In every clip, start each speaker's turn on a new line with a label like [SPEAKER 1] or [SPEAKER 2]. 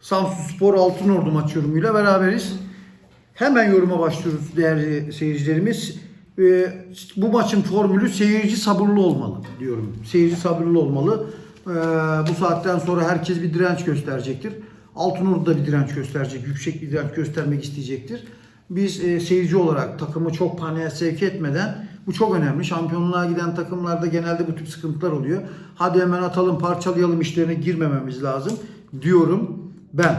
[SPEAKER 1] Samsun Spor Altınordu maç yorumuyla beraberiz. Hemen yoruma başlıyoruz değerli seyircilerimiz. Ee, bu maçın formülü seyirci sabırlı olmalı diyorum. Seyirci sabırlı olmalı. Ee, bu saatten sonra herkes bir direnç gösterecektir. Altınordu da bir direnç gösterecek. Yüksek bir direnç göstermek isteyecektir. Biz e, seyirci olarak takımı çok paniğe sevk etmeden bu çok önemli. Şampiyonluğa giden takımlarda genelde bu tip sıkıntılar oluyor. Hadi hemen atalım parçalayalım işlerine girmememiz lazım diyorum ben.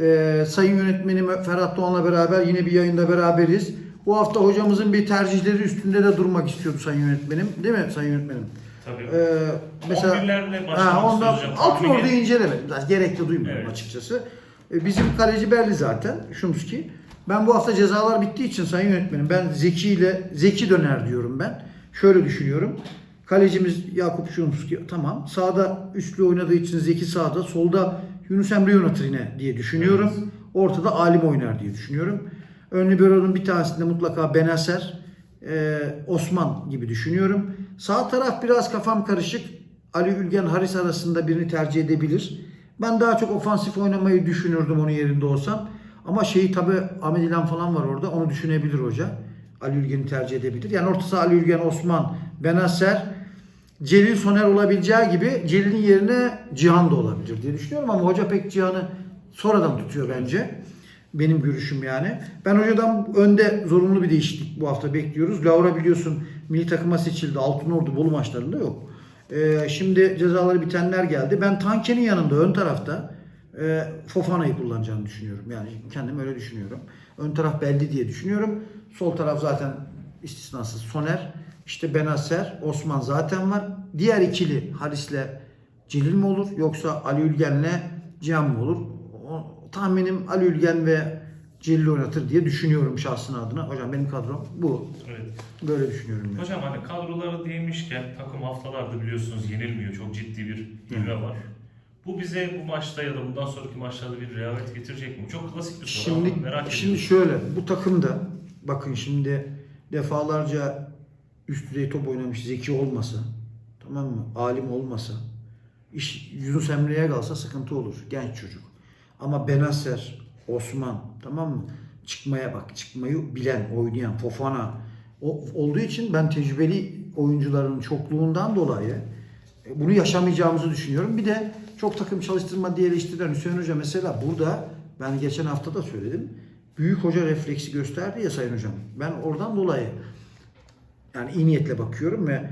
[SPEAKER 1] Ee, sayın yönetmenim Ferhat Doğan'la beraber yine bir yayında beraberiz. Bu hafta hocamızın bir tercihleri üstünde de durmak istiyordu sayın yönetmenim. Değil mi sayın yönetmenim?
[SPEAKER 2] Tabii.
[SPEAKER 1] Ee, mesela
[SPEAKER 2] 11'lerle başlamak
[SPEAKER 1] ondan
[SPEAKER 2] hocam.
[SPEAKER 1] altın incelemedim. Zaten gerek de duymuyorum
[SPEAKER 2] Evet.
[SPEAKER 1] açıkçası. Ee, bizim kaleci belli zaten. Şumski. Ben bu hafta cezalar bittiği için sayın yönetmenim ben Zeki ile Zeki döner diyorum ben. Şöyle düşünüyorum. Kalecimiz Yakup Şumski tamam. Sağda üçlü oynadığı için Zeki sağda. Solda Yunus Emre yönetir yine diye düşünüyorum. Ortada Alim oynar diye düşünüyorum. Ön libero'nun bir tanesinde mutlaka Benaser, e, Osman gibi düşünüyorum. Sağ taraf biraz kafam karışık. Ali Ülgen Haris arasında birini tercih edebilir. Ben daha çok ofansif oynamayı düşünürdüm onun yerinde olsam. Ama şeyi tabi Ahmet İlhan falan var orada. Onu düşünebilir hoca. Ali Ülgen'i tercih edebilir. Yani ortası Ali Ülgen, Osman, Benaser, Celil Soner olabileceği gibi Celil'in yerine Cihan da olabilir diye düşünüyorum ama hoca pek Cihan'ı sonradan tutuyor bence. Benim görüşüm yani. Ben hocadan önde zorunlu bir değişiklik bu hafta bekliyoruz. Laura biliyorsun milli takıma seçildi. Altınordu Bolu maçlarında yok. Ee, şimdi cezaları bitenler geldi. Ben Tanke'nin yanında ön tarafta e, Fofana'yı kullanacağını düşünüyorum. Yani kendim öyle düşünüyorum. Ön taraf belli diye düşünüyorum. Sol taraf zaten istisnasız Soner. İşte Benaser, Osman zaten var. Diğer ikili Haris'le Celil mi olur yoksa Ali Ülgen'le Cihan mı olur? O, tahminim Ali Ülgen ve Celil oynatır diye düşünüyorum şahsın adına. Hocam benim kadrom bu.
[SPEAKER 2] Evet.
[SPEAKER 1] Böyle düşünüyorum. Yani.
[SPEAKER 2] Hocam hani kadroları değmişken takım haftalarda biliyorsunuz yenilmiyor. Çok ciddi bir ivme var. Bu bize bu maçta ya da bundan sonraki maçlarda bir rehavet getirecek mi? Çok klasik bir soru
[SPEAKER 1] Şimdi
[SPEAKER 2] ama merak
[SPEAKER 1] şimdi
[SPEAKER 2] ediyorum.
[SPEAKER 1] şöyle bu takımda bakın şimdi defalarca üst düzey top oynamış Zeki olmasa tamam mı? Alim olmasa iş Yunus Emre'ye kalsa sıkıntı olur. Genç çocuk. Ama Benaser, Osman tamam mı? Çıkmaya bak. Çıkmayı bilen, oynayan, Fofana o, olduğu için ben tecrübeli oyuncuların çokluğundan dolayı e, bunu yaşamayacağımızı düşünüyorum. Bir de çok takım çalıştırma diye eleştirilen Hüseyin Hoca mesela burada ben geçen hafta da söyledim. Büyük hoca refleksi gösterdi ya Sayın Hocam. Ben oradan dolayı yani iyi niyetle bakıyorum ve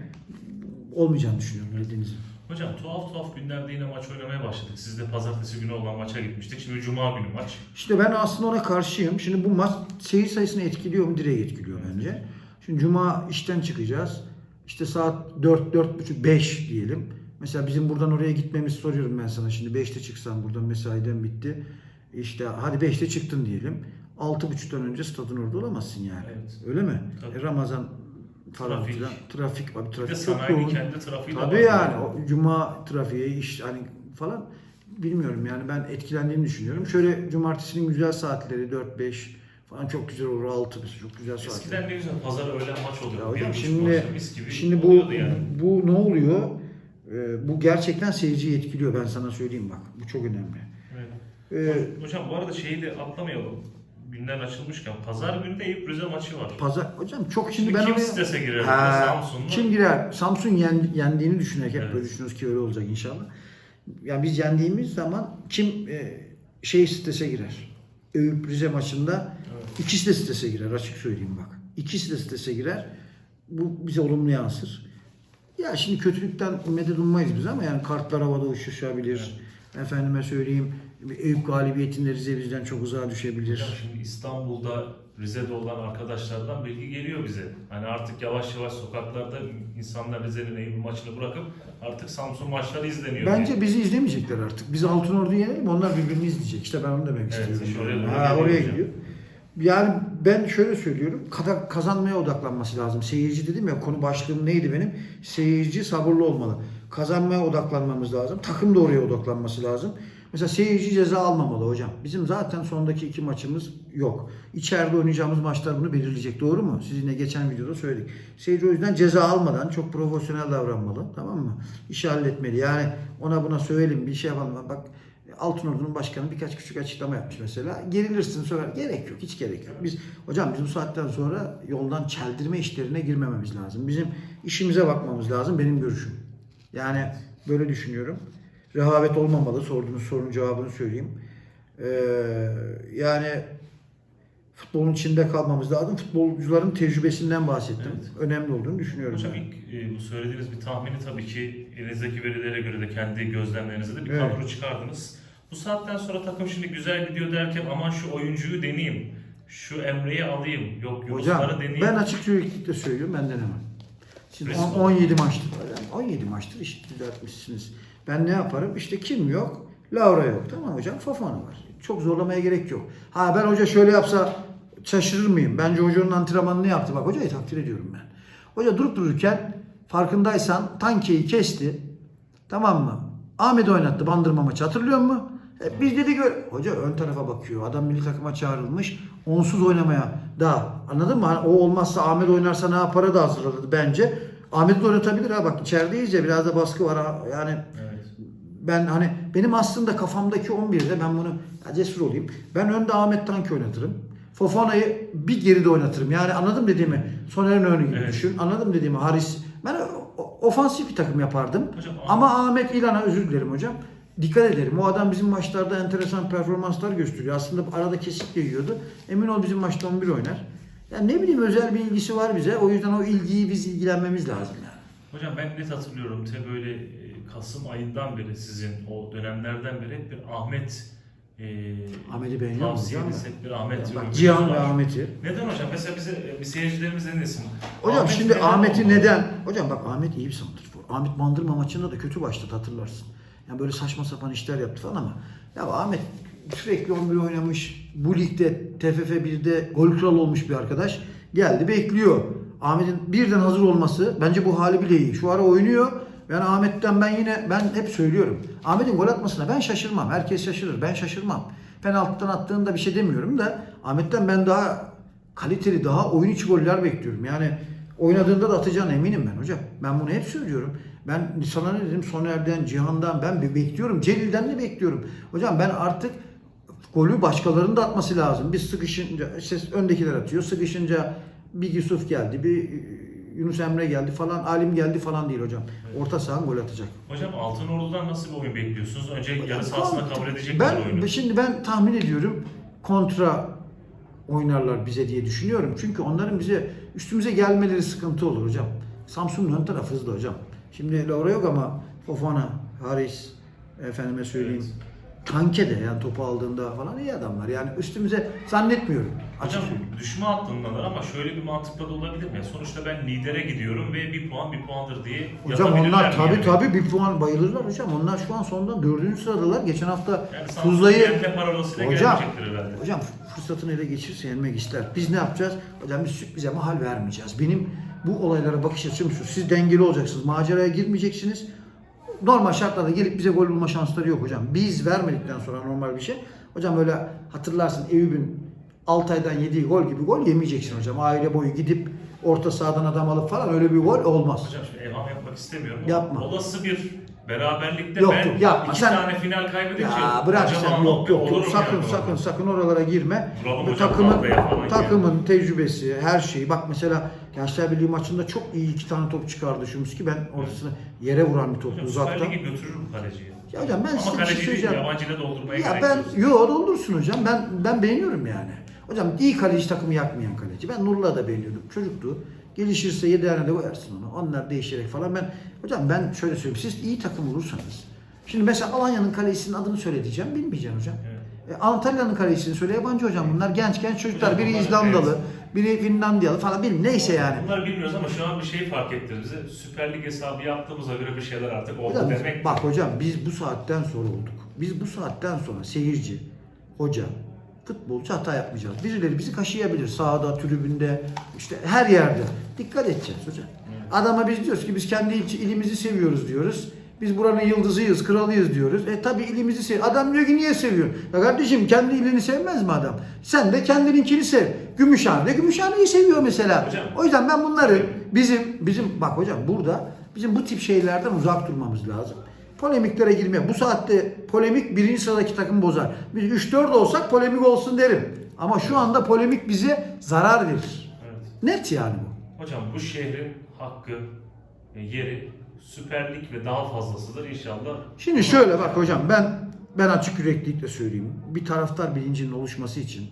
[SPEAKER 1] olmayacağını düşünüyorum dediğinizin.
[SPEAKER 2] Hocam tuhaf tuhaf günlerde yine maç oynamaya başladık. Siz de pazartesi günü olan maça gitmiştik. Şimdi cuma günü maç.
[SPEAKER 1] İşte ben aslında ona karşıyım. Şimdi bu maç seyir sayısını etkiliyor mu? Direkt etkiliyor bence. Şimdi cuma işten çıkacağız. İşte saat 4, 4.30, 5 diyelim. Mesela bizim buradan oraya gitmemizi soruyorum ben sana. Şimdi 5'te çıksan buradan mesaiden bitti. İşte hadi 5'te çıktın diyelim. 6.30'dan önce stadın orada olamazsın yani.
[SPEAKER 2] Evet.
[SPEAKER 1] Öyle mi?
[SPEAKER 2] Tabii.
[SPEAKER 1] E, Ramazan falan
[SPEAKER 2] Trafik.
[SPEAKER 1] filan. Trafik. Abi, trafik çok
[SPEAKER 2] sanayinin
[SPEAKER 1] yoğun.
[SPEAKER 2] kendi trafiği de var.
[SPEAKER 1] Tabii yani o cuma trafiği iş hani falan bilmiyorum yani ben etkilendiğini düşünüyorum. Şöyle cumartesinin güzel saatleri 4-5 falan çok güzel olur 6 çok güzel saatler.
[SPEAKER 2] Eskiden ne güzel pazar öğlen maç
[SPEAKER 1] Ya
[SPEAKER 2] oluyor.
[SPEAKER 1] hocam
[SPEAKER 2] Bir buçuk
[SPEAKER 1] şimdi şimdi bu
[SPEAKER 2] yani.
[SPEAKER 1] bu ne oluyor? Ee, bu gerçekten seyirciyi etkiliyor ben sana söyleyeyim bak. Bu çok önemli.
[SPEAKER 2] Evet.
[SPEAKER 1] Ee,
[SPEAKER 2] Hocam bu arada şeyi de atlamayalım. Günler açılmışken pazar günü de Eyüp Rize maçı var.
[SPEAKER 1] pazar hocam çok şimdi
[SPEAKER 2] Şimdi
[SPEAKER 1] ben
[SPEAKER 2] kim
[SPEAKER 1] oraya
[SPEAKER 2] strese girer?
[SPEAKER 1] Ha,
[SPEAKER 2] Samsun?
[SPEAKER 1] Kim girer? Samsun yen, yendiğini düşünerek hep
[SPEAKER 2] Evet.
[SPEAKER 1] böyle düşünüyoruz ki öyle olacak inşallah. Yani biz yendiğimiz zaman kim e, şey strese girer? Eyüp Rize maçında
[SPEAKER 2] Evet.
[SPEAKER 1] ikisi de strese girer açık söyleyeyim bak. İkisi de strese girer. Bu bize olumlu yansır. Ya şimdi kötülükten medet ummayız biz ama yani kartlar havada uçuşabilir. Efendime söyleyeyim Eyüp galibiyetinde Rize bizden çok uzağa düşebilir.
[SPEAKER 2] Hocam şimdi İstanbul'da Rize'de olan arkadaşlardan bilgi geliyor bize. Hani artık yavaş yavaş sokaklarda insanlar Rize'nin Eyüp maçını bırakıp artık Samsun maçları izleniyor.
[SPEAKER 1] Bence bizi izlemeyecekler artık. Biz Altınordu'yu yenelim onlar birbirini izleyecek. İşte ben onu demek
[SPEAKER 2] Evet,
[SPEAKER 1] istiyorum.
[SPEAKER 2] iş oraya doğru
[SPEAKER 1] ha, oraya gidiyor. Yani ben şöyle söylüyorum. Kazanmaya odaklanması lazım. Seyirci dedim ya konu başlığım neydi benim? Seyirci sabırlı olmalı. Kazanmaya odaklanmamız lazım. Takım da oraya odaklanması lazım. Mesela seyirci ceza almamalı hocam. Bizim zaten sondaki iki maçımız yok. İçeride oynayacağımız maçlar bunu belirleyecek. Doğru mu? Sizinle geçen videoda söyledik. Seyirci o yüzden ceza almadan çok profesyonel davranmalı. Tamam mı? İşi halletmeli. Yani ona buna söyleyelim bir şey yapalım. Bak Altınordu'nun başkanı birkaç küçük açıklama yapmış mesela. Gerilirsin söyler. Gerek yok. Hiç gerek yok. Biz hocam biz bu saatten sonra yoldan çeldirme işlerine girmememiz lazım. Bizim işimize bakmamız lazım. Benim görüşüm. Yani böyle düşünüyorum. Rehavet olmamalı. Sorduğunuz sorunun cevabını söyleyeyim. Ee, yani futbolun içinde kalmamız lazım. Futbolcuların tecrübesinden bahsettim.
[SPEAKER 2] Evet.
[SPEAKER 1] Önemli olduğunu düşünüyorum.
[SPEAKER 2] Hocam
[SPEAKER 1] ben.
[SPEAKER 2] ilk e, bu söylediğiniz bir tahmini tabii ki elinizdeki verilere göre de kendi gözlemlerinizde de bir
[SPEAKER 1] Evet.
[SPEAKER 2] kadro çıkardınız. Bu saatten sonra takım şimdi güzel gidiyor derken aman şu oyuncuyu deneyeyim, şu Emre'yi alayım, yok Yunusları deneyeyim.
[SPEAKER 1] ben açık yüreklilikle söylüyorum ben denemem. Şimdi
[SPEAKER 2] Risk
[SPEAKER 1] on- 17 maçtır. hocam, 17 maçtır iş düzeltmişsiniz. Ben ne yaparım? İşte kim yok? Laura yok. Tamam hocam Fofana var. Çok zorlamaya gerek yok. Ha ben hoca şöyle yapsa şaşırır mıyım? Bence hocanın antrenmanını yaptı. Bak hocayı takdir ediyorum ben. Hoca durup dururken farkındaysan Tanke'yi kesti. Tamam mı? Ahmet oynattı bandırma maçı hatırlıyor musun? E, biz dedik öyle. Hoca ön tarafa bakıyor. Adam milli takıma çağrılmış. Onsuz oynamaya da anladın mı? Hani o olmazsa Ahmet oynarsa ne yaparı da hazırladı bence. Ahmet'i de oynatabilir ha bak içerideyiz ya biraz da baskı var ha. Yani
[SPEAKER 2] Evet.
[SPEAKER 1] Ben hani benim aslında kafamdaki 11'de ben bunu cesur olayım. Ben önde Ahmet Tanki oynatırım. Fofana'yı bir geride oynatırım. Yani anladım dediğimi. Soner'in önü gibi
[SPEAKER 2] Evet.
[SPEAKER 1] düşün. Anladım dediğimi. Haris. Ben ofansif bir takım yapardım.
[SPEAKER 2] Hocam,
[SPEAKER 1] Ama Ahmet İlhan'a özür dilerim hocam. Dikkat ederim. O adam bizim maçlarda enteresan performanslar gösteriyor. Aslında arada kesik de yiyordu. Emin ol bizim maçta 11 oynar. Yani ne bileyim özel bir ilgisi var bize. O yüzden o ilgiyi biz ilgilenmemiz lazım yani.
[SPEAKER 2] Hocam ben net hatırlıyorum te böyle Kasım ayından beri sizin o dönemlerden beri hep bir Ahmet e,
[SPEAKER 1] Ahmet'i beğeniyor musun?
[SPEAKER 2] tavsiyeniz hep bir Ahmet
[SPEAKER 1] Bak Cihan
[SPEAKER 2] var.
[SPEAKER 1] ve Ahmet'i.
[SPEAKER 2] Neden hocam? Mesela bize e, bir seyircilerimiz ne desin?
[SPEAKER 1] Hocam
[SPEAKER 2] Ahmet
[SPEAKER 1] şimdi
[SPEAKER 2] neden
[SPEAKER 1] Ahmet'i
[SPEAKER 2] olmalı?
[SPEAKER 1] neden? Hocam bak Ahmet iyi bir santrfor. Ahmet Bandırma maçında da kötü başladı hatırlarsın. Yani böyle saçma sapan işler yaptı falan ama ya Ahmet sürekli 11 oynamış. Bu ligde TFF 1'de gol kralı olmuş bir arkadaş. Geldi bekliyor. Ahmet'in birden hazır olması bence bu hali bile iyi. Şu ara oynuyor. Yani Ahmet'ten ben yine ben hep söylüyorum. Ahmet'in gol atmasına ben şaşırmam. Herkes şaşırır. Ben şaşırmam. Penaltıdan attığında bir şey demiyorum da Ahmet'ten ben daha kaliteli, daha oyun içi goller bekliyorum. Yani oynadığında da atacağına eminim ben hocam. Ben bunu hep söylüyorum. Ben sana ne dedim? Soner'den, Cihan'dan ben bir bekliyorum. Celil'den de bekliyorum. Hocam ben artık golü başkalarının da atması lazım. Biz sıkışınca, işte öndekiler atıyor. Sıkışınca bir Yusuf geldi, bir Yunus Emre geldi falan, Alim geldi falan değil hocam. Orta saha gol atacak.
[SPEAKER 2] Hocam Altınordu'dan nasıl bir oyun bekliyorsunuz? Önce yarı sahasında
[SPEAKER 1] kont-
[SPEAKER 2] kabul edecekler
[SPEAKER 1] ben,
[SPEAKER 2] oyunu.
[SPEAKER 1] Şimdi ben tahmin ediyorum kontra oynarlar bize diye düşünüyorum. Çünkü onların bize üstümüze gelmeleri sıkıntı olur hocam. Samsun'un ön tarafı hızlı hocam. Şimdi Laura yok ama Fofana, Haris, efendime söyleyeyim. Tanke de yani topu aldığında falan iyi adamlar. Yani üstümüze zannetmiyorum.
[SPEAKER 2] Hocam düşme hattındalar ama şöyle bir mantıkla da olabilir mi? Sonuçta ben lidere gidiyorum ve bir puan bir puandır diye
[SPEAKER 1] Hocam onlar tabi
[SPEAKER 2] yani?
[SPEAKER 1] tabi bir puan bayılırlar hocam. Onlar şu an sondan dördüncü sıradalar. Geçen hafta
[SPEAKER 2] Yani
[SPEAKER 1] Tuzla'yı Hocam, hocam fırsatını ele geçirse yenmek ister. Biz ne yapacağız? Hocam biz sürprize mahal vermeyeceğiz. Benim bu olaylara bakış açım şu. Siz dengeli olacaksınız. Maceraya girmeyeceksiniz. Normal şartlarda gelip bize gol bulma şansları yok hocam. Biz vermedikten sonra normal bir şey. Hocam öyle hatırlarsın Eyüp'ün Altay'dan yediği gol gibi gol yemeyeceksin hocam. Aile boyu gidip orta sahadan adam alıp falan öyle bir gol olmaz.
[SPEAKER 2] Hocam şimdi evham yapmak istemiyorum
[SPEAKER 1] Yapma.
[SPEAKER 2] ama olası bir beraberlikte
[SPEAKER 1] Yok,
[SPEAKER 2] ben
[SPEAKER 1] yok, yapma.
[SPEAKER 2] iki
[SPEAKER 1] Sen-
[SPEAKER 2] tane final kaybedince
[SPEAKER 1] Ya bırak sen yok yok yok sakın sakın sakın oralara girme.
[SPEAKER 2] Duralım
[SPEAKER 1] Bu
[SPEAKER 2] hocam,
[SPEAKER 1] takımın
[SPEAKER 2] kavgaya falan
[SPEAKER 1] takımın tecrübesi her şeyi bak mesela Gençler Birliği maçında çok iyi iki tane top çıkardı Şumski ben orasını yere vuran bir top
[SPEAKER 2] Hocam
[SPEAKER 1] uzakta.
[SPEAKER 2] Süper Lig'i götürür bu kaleciyi.
[SPEAKER 1] Ya hocam ben
[SPEAKER 2] Ama
[SPEAKER 1] size bir şey
[SPEAKER 2] kaleci değil,
[SPEAKER 1] söyleyeceğim.
[SPEAKER 2] yabancıyla doldurmaya
[SPEAKER 1] Ya
[SPEAKER 2] gerek
[SPEAKER 1] ben
[SPEAKER 2] yok.
[SPEAKER 1] yo doldursun hocam. Ben ben beğeniyorum yani. Hocam iyi kaleci takımı yakmayan kaleci. Ben Nurla da beğeniyordum. Çocuktu. Gelişirse 7 tane de koyarsın onu. Onlar değişerek falan. Ben hocam ben şöyle söyleyeyim. Siz iyi takım olursanız. Şimdi mesela Alanya'nın kalecisinin adını söyle diyeceğim. Bilmeyeceksin hocam.
[SPEAKER 2] Evet.
[SPEAKER 1] E, Antalya'nın kalecisini söyle yabancı hocam. Bunlar genç genç çocuklar.
[SPEAKER 2] Hocam
[SPEAKER 1] Biri
[SPEAKER 2] bunlar-
[SPEAKER 1] İzlandalı, biri Finlandiyalı falan. Bilmiyorum. Neyse yani.
[SPEAKER 2] Bunları bilmiyoruz ama şu an bir şey fark ettirdi bize. Süper Lig hesabı yaptığımıza göre bir şeyler artık oldu
[SPEAKER 1] Hocam,
[SPEAKER 2] demek.
[SPEAKER 1] bak hocam biz bu saatten sonra olduk. Biz bu saatten sonra seyirci, hoca, futbolcu hata yapmayacağız. Birileri bizi kaşıyabilir sahada, tribünde, işte her yerde. Dikkat edeceğiz hocam. Adama biz diyoruz ki biz kendi il- ilimizi seviyoruz diyoruz. Biz buranın yıldızıyız, kralıyız diyoruz. E tabi ilimizi sev. Adam diyor ki niye seviyor? Ya kardeşim kendi ilini sevmez mi adam? Sen de kendininkini sev. Gümüşhane'de Gümüşhane'yi seviyor mesela.
[SPEAKER 2] Hocam.
[SPEAKER 1] O yüzden ben bunları bizim bizim bak hocam burada bizim bu tip şeylerden uzak durmamız lazım. Polemiklere girmeye. Bu saatte polemik birinci sıradaki takım bozar. Biz 3-4 olsak polemik olsun derim. Ama şu anda polemik bize zarar verir.
[SPEAKER 2] Evet.
[SPEAKER 1] Net yani bu.
[SPEAKER 2] Hocam bu şehrin hakkı, yeri Süper Lig ve daha fazlasıdır inşallah.
[SPEAKER 1] Şimdi şöyle bak hocam ben ben açık yüreklilikle söyleyeyim. Bir taraftar bilincinin oluşması için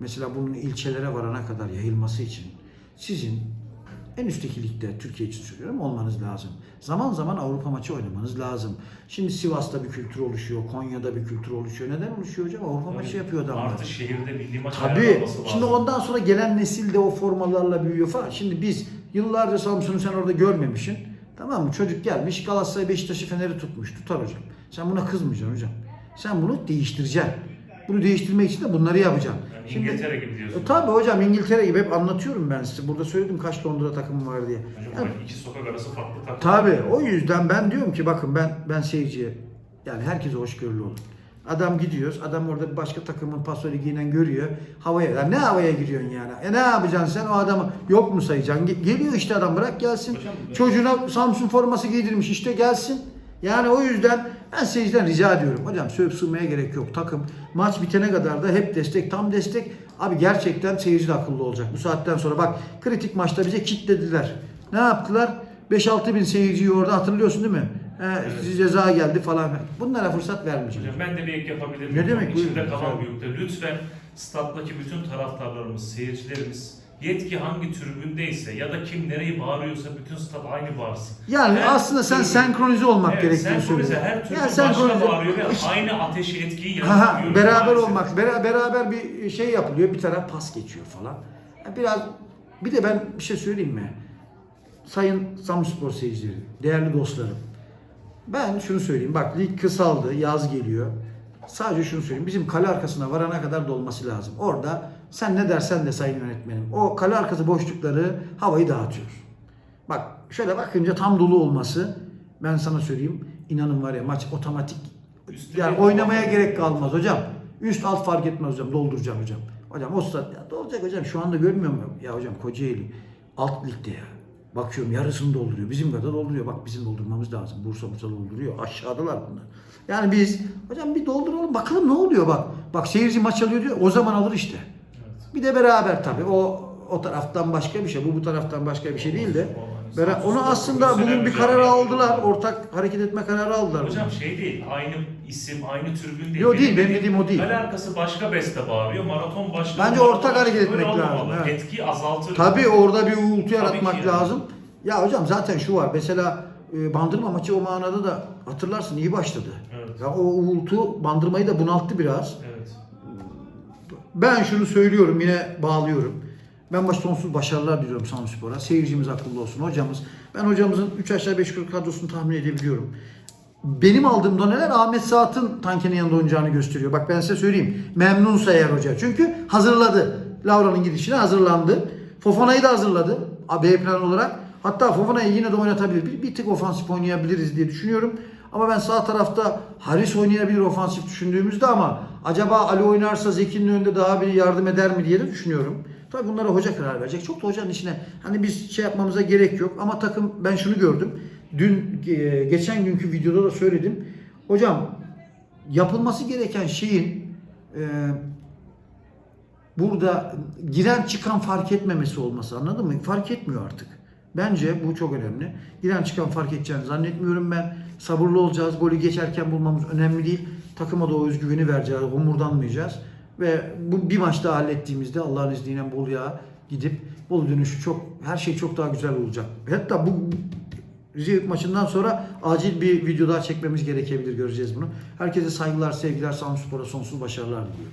[SPEAKER 1] mesela bunun ilçelere varana kadar yayılması için sizin en üstteki ligde Türkiye için söylüyorum olmanız lazım. Zaman zaman Avrupa maçı oynamanız lazım. Şimdi Sivas'ta bir kültür oluşuyor, Konya'da bir kültür oluşuyor. Neden oluşuyor hocam? Avrupa maçı yapıyor adamlar.
[SPEAKER 2] Artı şehirde milli maç
[SPEAKER 1] Tabii.
[SPEAKER 2] lazım.
[SPEAKER 1] Şimdi ondan sonra gelen nesil de o formalarla büyüyor falan. Şimdi biz yıllarca Samsun'u sen orada görmemişsin. Tamam mı? Çocuk gelmiş Galatasaray Beşiktaş'ı Fener'i tutmuş. Tutar hocam. Sen buna kızmayacaksın hocam. Sen bunu değiştireceksin. Bunu değiştirmek için de bunları yapacaksın.
[SPEAKER 2] Yani İngiltere gibi diyorsun.
[SPEAKER 1] E, tabii hocam İngiltere gibi hep anlatıyorum ben size. Burada söyledim kaç Londra takımı var diye.
[SPEAKER 2] Hocam
[SPEAKER 1] Yani
[SPEAKER 2] iki sokak arası farklı takım.
[SPEAKER 1] Tabii o yüzden ben diyorum ki bakın ben ben seyirciye yani herkese hoşgörülü olun. Adam gidiyoruz. Adam orada bir başka takımın paso ligiyle görüyor. Havaya. Ya ne havaya giriyorsun yani? E ne yapacaksın sen o adamı yok mu sayacaksın? Ge- Geliyor işte adam bırak gelsin.
[SPEAKER 2] Hocam,
[SPEAKER 1] Çocuğuna Samsun forması giydirmiş işte gelsin. Yani o yüzden ben seyirciden rica ediyorum. Hocam sövüp sığmaya gerek yok. Takım maç bitene kadar da hep destek, tam destek. Abi gerçekten seyirci de akıllı olacak. Bu saatten sonra bak kritik maçta bize kitlediler. Ne yaptılar? 5-6 bin seyirciyi orada hatırlıyorsun değil mi? He, size ceza geldi falan. Bunlara fırsat vermeyeceğim.
[SPEAKER 2] Hocam ben de bir ek yapabilir miyim?
[SPEAKER 1] Ne demek?
[SPEAKER 2] İçimde kalan büyükte. Lütfen stat'taki bütün taraftarlarımız, seyircilerimiz yetki hangi tribündeyse ya da kim nereyi bağırıyorsa bütün stat aynı bağırsın.
[SPEAKER 1] Yani
[SPEAKER 2] Her
[SPEAKER 1] aslında sen
[SPEAKER 2] tribün-
[SPEAKER 1] senkronize olmak
[SPEAKER 2] Evet,
[SPEAKER 1] gerektiğini
[SPEAKER 2] senkronize.
[SPEAKER 1] söylüyorsun.
[SPEAKER 2] Her tribün
[SPEAKER 1] Yani senkronize-
[SPEAKER 2] bağırıyor ve
[SPEAKER 1] İşte-
[SPEAKER 2] aynı ateşi etkiyi
[SPEAKER 1] Aha,
[SPEAKER 2] yaratıyoruz.
[SPEAKER 1] beraber
[SPEAKER 2] maalesef.
[SPEAKER 1] olmak, bera- beraber bir şey yapılıyor, bir taraf pas geçiyor falan. Biraz bir de ben bir şey söyleyeyim mi? Sayın Samspor seyircileri, değerli dostlarım. Ben şunu söyleyeyim. Bak lig kısaldı, yaz geliyor. Sadece şunu söyleyeyim. Bizim kale arkasına varana kadar dolması lazım. Orada sen ne dersen de sayın yönetmenim. O kale arkası boşlukları havayı dağıtıyor. Bak şöyle bakınca tam dolu olması ben sana söyleyeyim. inanın var ya maç otomatik
[SPEAKER 2] Üstü
[SPEAKER 1] yani oynamaya gerek kalmaz hocam. Üst alt fark etmez hocam. Dolduracağım hocam. Hocam o stat ya dolacak hocam. Şu anda görmüyor muyum? Ya hocam Kocaeli alt ligde ya. Bakıyorum yarısını dolduruyor. Bizim kadar dolduruyor. Bak bizim doldurmamız lazım. Bursa Bursa dolduruyor. Aşağıdalar bunlar. Yani biz hocam bir dolduralım bakalım ne oluyor bak. Bak seyirci maç alıyor diyor. O zaman alır işte. Bir de beraber tabii. O o taraftan başka bir şey. Bu bu taraftan başka bir şey değil de. Bera- onu aslında bugün bir karar aldılar. Ortak hareket etme kararı aldılar.
[SPEAKER 2] Hocam şey değil, aynı isim, aynı tribün değil.
[SPEAKER 1] Yo, değil, benim dediğim o değil.
[SPEAKER 2] Kale arkası başka beste bağırıyor, maraton başka.
[SPEAKER 1] Bence
[SPEAKER 2] maraton
[SPEAKER 1] ortak hareket etmek lazım, evet.
[SPEAKER 2] Etki azaltır.
[SPEAKER 1] Tabii orada bir uğultu yaratmak
[SPEAKER 2] yani.
[SPEAKER 1] lazım. Ya hocam zaten şu var. Mesela e, Bandırma maçı o manada da hatırlarsın iyi başladı.
[SPEAKER 2] Evet.
[SPEAKER 1] Ya o uğultu Bandırmayı da bunalttı biraz.
[SPEAKER 2] Evet.
[SPEAKER 1] Ben şunu söylüyorum yine bağlıyorum. Ben baş sonsuz başarılar diliyorum Samspor'a. Seyircimiz akıllı olsun. Hocamız. Ben hocamızın 3 aşağı 5 yukarı kadrosunu tahmin edebiliyorum. Benim aldığım doneler Ahmet Saat'ın tankenin yanında oynayacağını gösteriyor. Bak ben size söyleyeyim. Memnunsa eğer hoca. Çünkü hazırladı. Lavra'nın gidişine hazırlandı. Fofana'yı da hazırladı. B plan olarak. Hatta Fofana'yı yine de oynatabilir. Bir, bir tık ofansif oynayabiliriz diye düşünüyorum. Ama ben sağ tarafta Haris oynayabilir ofansif düşündüğümüzde ama acaba Ali oynarsa Zeki'nin önünde daha bir yardım eder mi diye de düşünüyorum. Tabii bunlara hoca karar verecek. Çok da hocanın işine hani biz şey yapmamıza gerek yok ama takım ben şunu gördüm. Dün e, geçen günkü videoda da söyledim. Hocam yapılması gereken şeyin e, burada giren çıkan fark etmemesi olması anladın mı? Fark etmiyor artık. Bence bu çok önemli. Giren çıkan fark edeceğini zannetmiyorum ben. Sabırlı olacağız. Golü geçerken bulmamız önemli değil. Takıma da o özgüveni vereceğiz. Homurdanmayacağız. Ve bu bir maç daha hallettiğimizde Allah'ın izniyle Bolu'ya gidip Bolu dönüşü çok her şey çok daha güzel olacak. Hatta bu Rize maçından sonra acil bir video daha çekmemiz gerekebilir göreceğiz bunu. Herkese saygılar, sevgiler, Samspor'a sonsuz başarılar diliyorum.